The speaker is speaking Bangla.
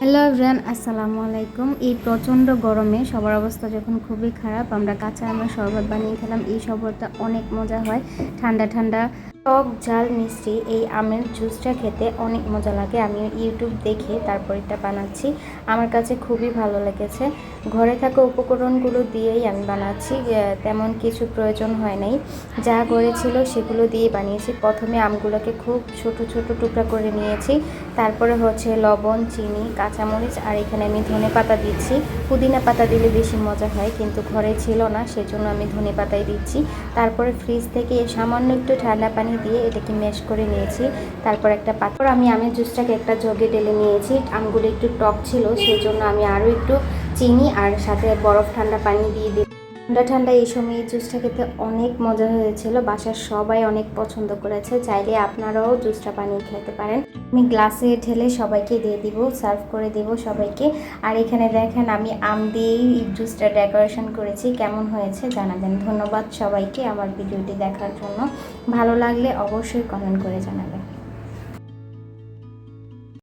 হ্যালো এভরিওয়ান আসসালামু আলাইকুম। এই প্রচণ্ড গরমে সবার অবস্থা যখন খুবই খারাপ, আমরা কাঁচা আমের শরবত বানিয়ে খেলাম। এই শরবতটা অনেক মজা হয়। ঠান্ডা ঠান্ডা, টক, ঝাল, মিষ্টি এই আমের জুসটা খেতে অনেক মজা লাগে। আমি ইউটিউব দেখে তারপর এটা বানাচ্ছি। আমার কাছে খুবই ভালো লেগেছে। ঘরে থাকা উপকরণগুলো দিয়েই আমি বানাচ্ছি। তেমন কিছু প্রয়োজন হয় নাই। যা করেছিল সেগুলো দিয়ে বানিয়েছি। প্রথমে আমগুলোকে খুব ছোট ছোট টুকরা করে নিয়েছি। তারপরে হচ্ছে লবণ, চিনি, কাঁচামরিচ, আর এখানে আমি ধনে পাতা দিচ্ছি। পুদিনা পাতা দিলে বেশি মজা হয়, কিন্তু ঘরে ছিল না, সেজন্য আমি ধনে পাতাই দিচ্ছি। তারপরে ফ্রিজ থেকে সামান্য একটু ঠান্ডা পানি দিয়ে এটাকে ম্যাশ করে নিয়েছি। তারপর একটা পাত্র, আমি আমের জুসটাকে একটা জগে ঢেলে নিয়েছি। আমগুলো একটু টক ছিল সেই জন্য আমি আরও একটু চিনি আর সাথে বরফ ঠান্ডা পানি দিয়ে দিই ঠান্ডা ঠান্ডা এই সময় এই জুসটা খেতে অনেক মজা হয়েছিল। বাসার সবাই অনেক পছন্দ করেছে। চাইলে আপনারাও জুসটা বানিয়ে খেতে পারেন। আমি গ্লাসে ঢেলে সবাইকে দিয়ে দিব, সার্ভ করে দিব সবাইকে। আর এখানে দেখেন, আমি আম দিয়েই এই জুসটা ডেকোরেশন করেছি। কেমন হয়েছে জানাবেন। ধন্যবাদ সবাইকে আমার ভিডিওটি দেখার জন্য। ভালো লাগলে অবশ্যই কমেন্ট করে জানাবেন।